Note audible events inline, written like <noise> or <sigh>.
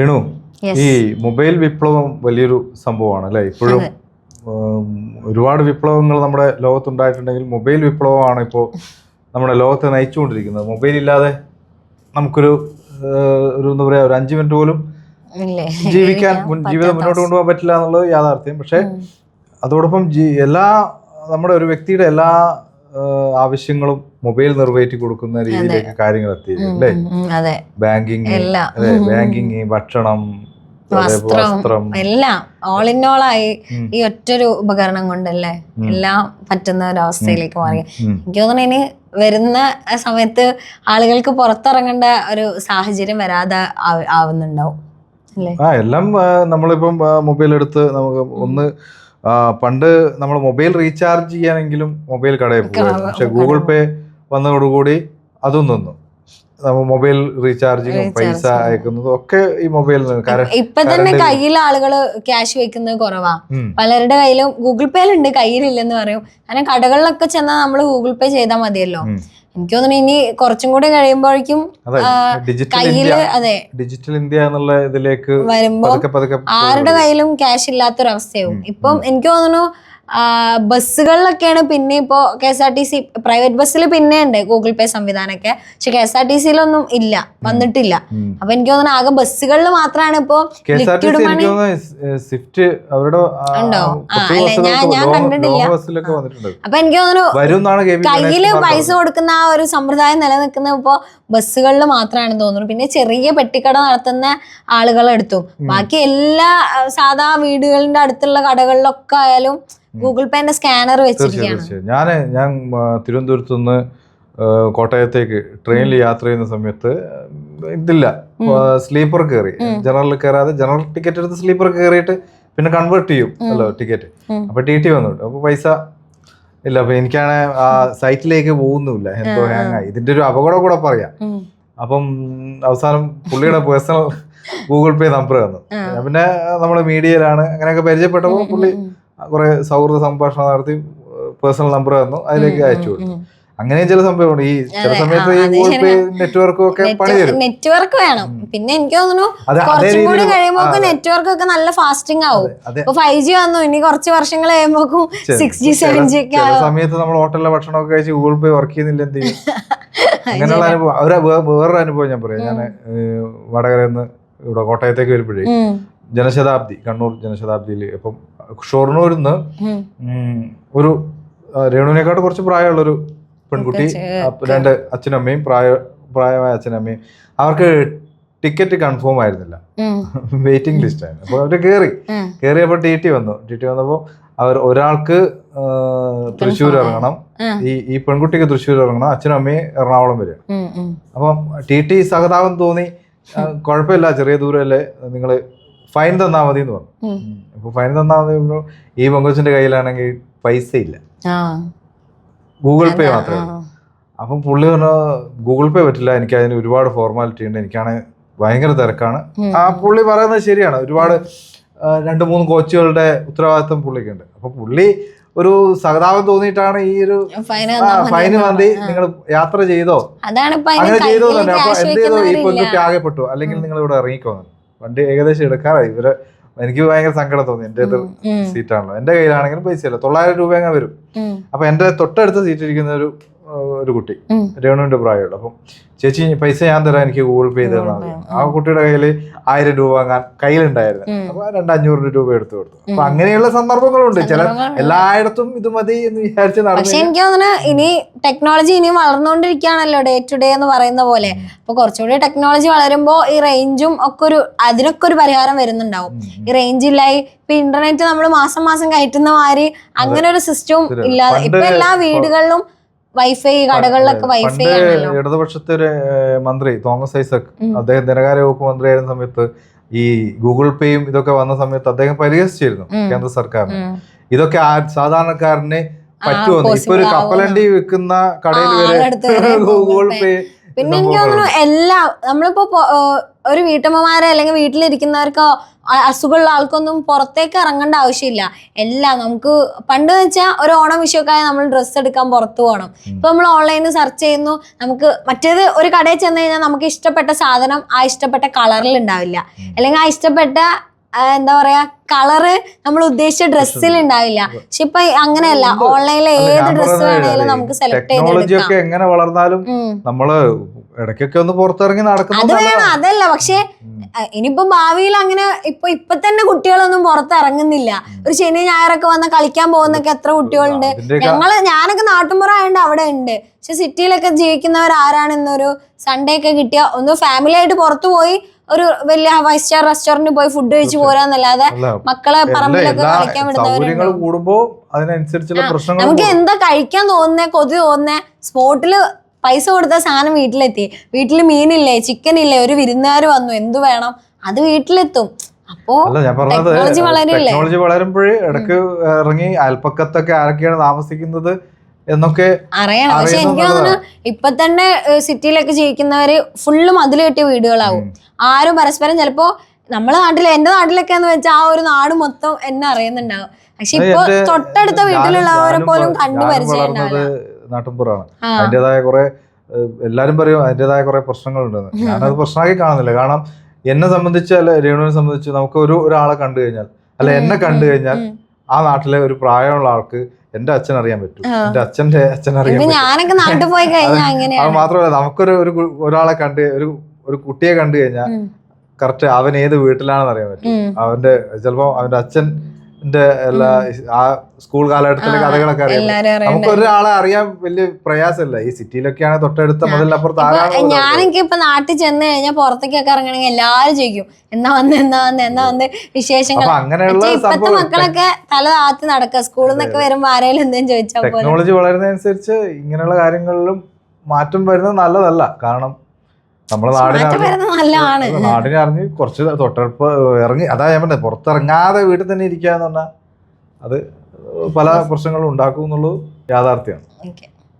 രേണു ഈ മൊബൈൽ വിപ്ലവം വലിയൊരു സംഭവമാണ് അല്ലെ ഇപ്പോഴും ഒരുപാട് വിപ്ലവങ്ങൾ നമ്മുടെ ലോകത്തുണ്ടായിട്ടുണ്ടെങ്കിൽ മൊബൈൽ വിപ്ലവമാണ് ഇപ്പോൾ നമ്മുടെ ലോകത്തെ നയിച്ചുകൊണ്ടിരിക്കുന്നത്. മൊബൈൽ ഇല്ലാതെ നമുക്കൊരു ഒരു എന്താ പറയാ ഒരു അഞ്ച് മിനിറ്റ് പോലും ജീവിക്കാൻ ജീവിതം മുന്നോട്ട് കൊണ്ടുപോകാൻ പറ്റില്ല എന്നുള്ളത് യാഥാർത്ഥ്യം. പക്ഷെ. അതോടൊപ്പം എല്ലാ നമ്മുടെ ഒരു വ്യക്തിയുടെ എല്ലാ ആവശ്യങ്ങളും മൊബൈൽ നിറവേറ്റി കൊടുക്കുന്ന രീതിയിലേക്ക് കാര്യങ്ങൾ എത്തി അല്ലേ? ബാങ്കിങ്. ബാങ്കിങ് ഭക്ഷണം വസ്ത്രം എല്ലാം. ഓൾ ഇൻ ഓൾ ആയി. ഈ ഒറ്റൊരു ഉപകരണം കൊണ്ടല്ലേ എല്ലാം പറ്റുന്ന ഒരവസ്ഥയിലേക്ക് മാറി. എനിക്ക് തോന്നുന്നു ഇനി വരുന്ന സമയത്ത് ആളുകൾക്ക് പുറത്തിറങ്ങേണ്ട ഒരു സാഹചര്യം വരാതെ ആവ- ആവുന്നുണ്ടാവും. ആ എല്ലാം നമ്മളിപ്പം മൊബൈൽ എടുത്ത് നമുക്ക് ഒന്ന് പണ്ട് നമ്മൾ മൊബൈൽ റീചാർജ് ചെയ്യാനെങ്കിലും മൊബൈൽ കടയിൽ പോകുന്നു പക്ഷെ ഗൂഗിൾ പേ വന്നതോടുകൂടി അതും നിന്നു. മൊബൈൽ റീചാർജിങ്ങും പൈസ അയക്കുന്നതും ഒക്കെ ഈ മൊബൈലിൽ ഇപ്പൊ തന്നെ കയ്യിൽ ആളുകൾ ക്യാഷ് വെക്കുന്നത് കുറവാ. പലരുടെ കയ്യിലും ഗൂഗിൾ പേയിലുണ്ട്. കയ്യിലില്ലെന്ന് പറയും. കാരണം കടകളിലൊക്കെ ചെന്നാൽ നമ്മൾ ഗൂഗിൾ പേ ചെയ്താൽ മതിയല്ലോ. എനിക്ക് തോന്നുന്നു ഇനി കുറച്ചും കൂടി കഴിയുമ്പോഴേക്കും കയ്യിൽ അതെ. ഡിജിറ്റൽ ഇന്ത്യ എന്നുള്ള ഇതിലേക്ക് വരുമ്പോ ആരുടെ കയ്യിലും ക്യാഷ് ഇല്ലാത്തൊരവസ്ഥയാവും. ഇപ്പം എനിക്ക് തോന്നുന്നു ബസ്സുകളിലൊക്കെയാണ് പിന്നെ ഇപ്പോൾ K S R T C private ബസ്സിൽ പിന്നെ ഉണ്ട് ഗൂഗിൾ പേ സംവിധാനമൊക്കെ. പക്ഷെ കെ എസ് ആർ ടി സിയിലൊന്നും ഇല്ല വന്നിട്ടില്ല. അപ്പൊ എനിക്ക് തോന്നുന്നു ആകെ ബസ്സുകളിൽ മാത്രമാണ് ഇപ്പോ ലിക്വിഡ് മണി സ്വിഫ്റ്റ് അവരുടെ ഉണ്ടോ? ആ, ഞാൻ- ഞാൻ കണ്ടിട്ടില്ല. അപ്പൊ എനിക്ക് തോന്നുന്നു കയ്യിൽ പൈസ കൊടുക്കുന്ന ആ ഒരു സമ്പ്രദായം നിലനിൽക്കുന്ന ഇപ്പോ ബസ്സുകളിൽ മാത്രമാണ് തോന്നുന്നു. പിന്നെ ചെറിയ പെട്ടിക്കട നടത്തുന്ന ആളുകളെടുത്തു. ബാക്കി എല്ലാ സാധാ വീടുകളുടെ അടുത്തുള്ള കടകളിലൊക്കെ ആയാലും ഗൂഗിൾ പേന്റെ സ്കാനർ വെച്ചിരിക്കുകയാണ്. ഞാൻ ഞാൻ തിരുവനന്തപുരത്ത് നിന്ന് കോട്ടയത്തേക്ക് ട്രെയിനിൽ യാത്ര ചെയ്യുന്ന സമയത്ത് ഇതില്ല. സ്ലീപ്പർ കയറി. ജനറലിൽ കയറാതെ ജനറൽ ടിക്കറ്റ് എടുത്ത് സ്ലീപ്പർ കയറിയിട്ട് പിന്നെ കൺവേർട്ട് ചെയ്യും അല്ലോ ടിക്കറ്റ്. അപ്പൊ ടി ടി വന്നു. അപ്പൊ പൈസ ഇല്ല അപ്പൊ എനിക്കാണ് ആ സൈറ്റിലേക്ക് പോകുന്നുമില്ല. എന്തോ ഹാങ് ആയി ഇതിന്റെ ഒരു അപകടം കൂടെ പറയാം. അപ്പം അവസാനം പുള്ളിയുടെ പേഴ്സണൽ ഗൂഗിൾ പേ നമ്പർ തന്നു. പിന്നെ നമ്മുടെ മീഡിയയിലാണ് അങ്ങനെയൊക്കെ പരിചയപ്പെട്ടപ്പോൾ പുള്ളി കുറെ സൗഹൃദ സംഭാഷണം നടത്തി പേഴ്സണൽ നമ്പർ തന്നു അതിലേക്ക് അയച്ചു കൊടുത്തു. അങ്ങനെ അങ്ങനെയും ചില സംഭവമുണ്ട് ഈ ചില സമയത്ത് ഈ ഗൂഗിൾ പേ നെറ്റ്വർക്കും ഒക്കെ നെറ്റ്വർക്ക് വേണം. പിന്നെ എനിക്ക് തോന്നുന്നു കുറച്ചും കൂടി രീതിയിൽ കഴിയുമ്പോ നെറ്റ്വർക്ക് ഒക്കെ നല്ല ഫാസ്റ്റിംഗ് ആവും. ഇപ്പൊ ഫൈവ് ജി വന്നു ഇനി കുറച്ച് വർഷങ്ങൾ കഴിയുമ്പോക്കും സിക്സ് ജി സെവൻ ജി ഒക്കെ ചില സമയത്ത് നമ്മൾ ഹോട്ടലിലെ ഭക്ഷണമൊക്കെ കഴിച്ച് ഗൂഗിൾ പേ വർക്ക് ചെയ്യുന്നില്ല എന്ത് ചെയ്യും? <laughs> അങ്ങനെയുള്ള അനുഭവം. അവരെ വേറൊരു അനുഭവം ഞാൻ പറയാം. ഞാൻ വടകരയിൽ നിന്ന് ഇവിടെ കോട്ടയത്തേക്ക് വരുമ്പോഴേ. ജനശതാബ്ദി കണ്ണൂർ ജനശതാബ്ദിയിൽ ഇപ്പം ഷൊർണൂരിൽ നിന്ന് ഒരു രേണുവിനെക്കാട്ട് കുറച്ച് പ്രായമുള്ള ഒരു പെൺകുട്ടി രണ്ട് അച്ഛനമ്മയും പ്രായ പ്രായമായ അച്ഛനമ്മയും അവർക്ക് ടിക്കറ്റ് കൺഫേം ആയിരുന്നില്ല. <laughs> വെയിറ്റിംഗ് ലിസ്റ്റ് ആയിരുന്നു. അപ്പോൾ അവർ കയറി. കയറിയപ്പോൾ ടി ടി വന്നു. ടി ടി വന്നപ്പോൾ അവർ ഒരാൾക്ക് തൃശ്ശൂർ ഇറങ്ങണം. ഈ ഈ പെൺകുട്ടിക്ക് തൃശ്ശൂർ ഇറങ്ങണം. അച്ഛനും അമ്മയും എറണാകുളം വരിക. അപ്പം ടി ടി സഹതാപം തോന്നി. കുഴപ്പമില്ല ചെറിയ ദൂരമല്ലേ നിങ്ങൾ ഫൈൻ തന്നാൽ മതി എന്ന് പറഞ്ഞു അപ്പൊ അപ്പോൾ ഫൈൻ തന്നാൽ മതി ഈ പെങ്കൊച്ചിന്റെ കയ്യിലാണെങ്കിൽ പൈസ ഇല്ല. ഗൂഗിൾ പേ മാത്രമേ. അപ്പം പുള്ളി പറഞ്ഞു ഗൂഗിൾ പേ പറ്റില്ല എനിക്ക് അതിന് ഒരുപാട് ഫോർമാലിറ്റി ഉണ്ട് എനിക്കാണ് ഭയങ്കര തിരക്കാണ്. ആ പുള്ളി പറയുന്നത് ശരിയാണ്. ഒരുപാട് രണ്ട് മൂന്ന് കോച്ചുകളുടെ ഉത്തരവാദിത്വം പുള്ളിക്കുണ്ട്. അപ്പൊ പുള്ളി ഒരു സഹതാപം തോന്നിയിട്ടാണ് ഈ ഒരു ഫൈന് മന്തി നിങ്ങൾ യാത്ര ചെയ്തോ? അങ്ങനെ ചെയ്തോ തന്നെ. അപ്പൊ എന്ത് ചെയ്തോ ഈ. പെൺകുട്ടി ആകെപ്പെട്ടു. അല്ലെങ്കിൽ നിങ്ങൾ ഇവിടെ ഇറങ്ങിക്കോന്നു വണ്ടി ഏകദേശം എടുക്കാറായി. ഇവർ എനിക്ക് ഭയങ്കര സങ്കടം തോന്നി. എന്റെ ഇത്. സീറ്റാണല്ലോ എന്റെ കയ്യിലാണെങ്കിലും പൈസ ഇല്ല. തൊള്ളായിരം രൂപ അങ്ങ് വരും. അപ്പൊ എന്റെ തൊട്ടടുത്ത സീറ്റ് ഇരിക്കുന്ന ഒരു ഒരു കുട്ടി. രേണുവിന്റെ പ്രായമുള്ള. അപ്പം ചേച്ചി പൈസ ഞാൻ തരാം എനിക്ക് ഗൂഗിൾ പേ ചെയ്തതെന്ന് തന്നാൽ ആ കുട്ടിയുടെ കയ്യിൽ ആയിരം രൂപ വാങ്ങാൻ കയ്യിലുണ്ടായിരുന്നു. അപ്പൊ രണ്ടഞ്ഞൂറ് രൂപ എടുത്തു കൊടുത്തു. അപ്പൊ അങ്ങനെയുള്ള സന്ദർഭങ്ങളുണ്ട്. ചില. എല്ലായിടത്തും ഇത് മതി എന്ന് വിചാരിച്ച് പക്ഷെ എനിക്ക് തോന്നുന്നു ഇനി ടെക്നോളജി ഇനി വളർന്നുകൊണ്ടിരിക്കുകയാണല്ലോ ഡേ ടു ഡേ എന്ന് പറയുന്ന പോലെ. അപ്പൊ കുറച്ചുകൂടി ടെക്നോളജി വളരുമ്പോ ഈ റേഞ്ചും ഒക്കെ ഒരു അതിനൊക്കെ ഒരു പരിഹാരം വരുന്നുണ്ടാവും. ഈ റേഞ്ച് ഇല്ലായി ഇപ്പൊ ഇന്റർനെറ്റ് നമ്മൾ മാസം മാസം കയറ്റുന്ന മാതിരി അങ്ങനെ ഒരു സിസ്റ്റവും ഇല്ലാതെ ഇപ്പൊ എല്ലാ വീടുകളിലും വൈഫൈ കടകളിലൊക്കെ വൈഫൈ ആണല്ലോ. ഇടതുപക്ഷത്തെ ഒരു മന്ത്രി തോമസ് ഐസക് അദ്ദേഹം ധനകാര്യ വകുപ്പ് മന്ത്രിയായിരുന്ന സമയത്ത് ഈ ഗൂഗിൾ പേയും ഇതൊക്കെ വന്ന സമയത്ത് അദ്ദേഹം പരിഹസിച്ചിരുന്നു കേന്ദ്ര സർക്കാർ ഇതൊക്കെ സാധാരണക്കാരനെ പറ്റുമെന്ന്. ഇപ്പൊ ഒരു കപ്പലണ്ടി വിൽക്കുന്ന കടയിൽ വരെ ഗൂഗിൾ പേ <laughs> പിന്നെ എനിക്ക് തോന്നുന്നു എല്ലാ നമ്മളിപ്പോ ഒരു വീട്ടമ്മമാരെ അല്ലെങ്കിൽ വീട്ടിലിരിക്കുന്നവർക്കോ അസുഖമുള്ള ആൾക്കൊന്നും പുറത്തേക്ക് ഇറങ്ങേണ്ട ആവശ്യമില്ല. എല്ലാം നമുക്ക് പണ്ട് വെച്ചാൽ ഒരു ഓണം വിഷയമൊക്കെ നമ്മൾ ഡ്രസ്സ് എടുക്കാൻ പുറത്തു പോകണം ഇപ്പൊ നമ്മൾ ഓൺലൈനിൽ സെർച്ച് ചെയ്യുന്നു നമുക്ക് മറ്റേത് ഒരു കടയിൽ ചെന്ന് കഴിഞ്ഞാൽ നമുക്ക് ഇഷ്ടപ്പെട്ട സാധനം ആ ഇഷ്ടപ്പെട്ട കളറിൽ ഉണ്ടാവില്ല. അല്ലെങ്കിൽ ആ ഇഷ്ടപ്പെട്ട എന്താ പറയാ കളറ് നമ്മൾ ഉദ്ദേശിച്ച ഡ്രസ്സിൽ ഉണ്ടാവില്ല. പക്ഷെ ഇപ്പൊ അങ്ങനെയല്ല ഓൺലൈനിലെ ഏത് ഡ്രസ് ഡ്രസ്സ് വേണേലും നമുക്ക് സെലക്ട് ടെക്നോളജി ഒക്കെ എങ്ങനെ വളർന്നാലും. നമ്മൾ ഇടയ്ക്കൊക്കെ ഒന്ന് പുറത്തിറങ്ങി അത് നടക്കുന്നത് വേണം അതല്ല പക്ഷെ ഇനിയിപ്പോ ഭാവിയിൽ അങ്ങനെ ഇപ്പൊ ഇപ്പൊ തന്നെ കുട്ടികളൊന്നും പുറത്തിറങ്ങുന്നില്ല. ഒരു ശനി ഞായറൊക്കെ വന്ന് കളിക്കാൻ പോകുന്നൊക്കെ എത്ര കുട്ടികളുണ്ട്. ഞങ്ങൾ ഞാനൊക്കെ നാട്ടുമ്പുറം ആയതുകൊണ്ട് അവിടെ ഉണ്ട്. പക്ഷെ സിറ്റിയിലൊക്കെ ജീവിക്കുന്നവർ ആരാണെന്നൊരു സൺഡേ ഒക്കെ കിട്ടിയ ഒന്ന് ഫാമിലി ആയിട്ട് പുറത്തു പോയി ഒരു വലിയ ഫൈവ് സ്റ്റാർ റെസ്റ്റോറന്റിൽ പോയി ഫുഡ് കഴിച്ചു പോരാന്നല്ലാതെ മക്കളെ പറമ്പിലൊക്കെ കളിക്കാൻ സൗകര്യങ്ങൾ വിടുന്നവരുണ്ട് കൂടുമ്പോ അതിനനുസരിച്ചുള്ള പ്രശ്നങ്ങൾ നമുക്ക് എന്താ കഴിക്കാൻ തോന്നുന്നേ കൊതി തോന്നുന്നേ സ്പോട്ടിൽ പൈസ കൊടുത്ത സാധനം വീട്ടിലെത്തി. വീട്ടിൽ മീനില്ലേ ചിക്കൻ ഇല്ലേ ഒരു വിരുന്നുകാർ വന്നു എന്തു വേണം? അത് വീട്ടിലെത്തും. അപ്പോ അല്ല ഞാൻ പറഞ്ഞത് ടെക്നോളജി വളരുമ്പോഴേ ഇടയ്ക്ക് ഇറങ്ങി അയൽപ്പക്കത്തൊക്കെ ആരൊക്കെയാണ് താമസിക്കുന്നത് എന്നൊക്കെ അറിയണം. പക്ഷെ എനിക്ക് തോന്നുന്നു ഇപ്പൊ തന്നെ സിറ്റിയിലൊക്കെ ജീവിക്കുന്നവര് ഫുള്ള് മതിൽ കെട്ടിയ വീടുകളാവും. ആരും പരസ്പരം ചിലപ്പോ നമ്മളെ നാട്ടിൽ എന്റെ നാട്ടിലൊക്കെ എന്ന് വെച്ചാൽ ആ ഒരു നാട് മൊത്തം എന്നെ അറിയുന്നുണ്ടാവും. പക്ഷെ ഇപ്പൊ തൊട്ടടുത്ത വീട്ടിലുള്ളവരെ പോലും കണ്ടു ഞാനും പരിചയം വളർന്നത് ഉണ്ടാവില്ല നാട്ടിൻപുറമാണ് ആ. അതിന്റെതായ കുറെ ഏഹ്, എല്ലാരും പറയും അതിന്റെതായ കുറെ പ്രശ്നങ്ങളുണ്ടെന്ന് <laughs> ഞാനത് പ്രശ്നമാക്കി കാണുന്നില്ല. കാരണം എന്നെ സംബന്ധിച്ച് അല്ല രേണുവിനെ സംബന്ധിച്ച് നമുക്ക് ഒരു ഒരാളെ കണ്ടു കഴിഞ്ഞാൽ അല്ല എന്നെ കണ്ടു കഴിഞ്ഞാൽ. ആ നാട്ടിലെ ഒരു പ്രായമുള്ള ആൾക്ക് എന്റെ അച്ഛൻ അറിയാൻ പറ്റും. എന്റെ അച്ഛന്റെ അച്ഛൻ അറിയാൻ ഞാനൊക്കെ നാട്ടിൽ പോയി കഴിഞ്ഞാൽ അത് മാത്രമല്ല നമുക്കൊരു ഒരു ഒരാളെ കണ്ട് ഒരു ഒരു കുട്ടിയെ കണ്ടു കഴിഞ്ഞാൽ. കറക്റ്റ് അവൻ ഏത് വീട്ടിലാണെന്ന് അറിയാൻ പറ്റും. അവന്റെ ചിലപ്പോ അവന്റെ അച്ഛന്റെ എല്ലാ ആ സ്കൂൾ കാലഘട്ടത്തിലെ കഥകളൊക്കെ അറിയാം നമുക്ക് ഒരാളെ അറിയാൻ വലിയ പ്രയാസമല്ല. ഈ സിറ്റിയിലൊക്കെയാണ് തൊട്ടടുത്ത മുതലപ്പുറത്ത് ആരാണ് ഞാനൊക്കെ ഇപ്പൊ നാട്ടിൽ ചെന്ന് കഴിഞ്ഞാൽ പുറത്തേക്കൊക്കെ ഇറങ്ങണമെങ്കിൽ എല്ലാരും ചോദിക്കും എന്നാ വന്ന് എന്നാ വന്ന് എന്നാ വന്ന് വിശേഷങ്ങൾ? അങ്ങനെയുള്ള ഇപ്പത്തെ മക്കളൊക്കെ തല താത്തി നടക്കുക സ്കൂളിൽ നിന്നൊക്കെ വരുമ്പോ ആരെങ്കിലും എന്തെങ്കിലും ചോദിച്ചാൽ ടെക്നോളജി വളരുന്നതനുസരിച്ച് ഇങ്ങനെയുള്ള കാര്യങ്ങളിലും മാറ്റം വരുന്നത് നല്ലതല്ല. കാരണം നമ്മളെ നാട് നാടിനറിഞ്ഞ് നല്ലതാണ്. നാടിനെ അറിഞ്ഞ് കുറച്ച് തൊട്ടടുപ്പ് ഇറങ്ങി അതാ ഞാൻ പറഞ്ഞത് പുറത്തിറങ്ങാതെ വീട്ടിൽ തന്നെ ഇരിക്കുക എന്ന് പറഞ്ഞാൽ അത് പല പ്രശ്നങ്ങളും ഉണ്ടാക്കും എന്നുള്ളത് യാഥാർത്ഥ്യമാണ്.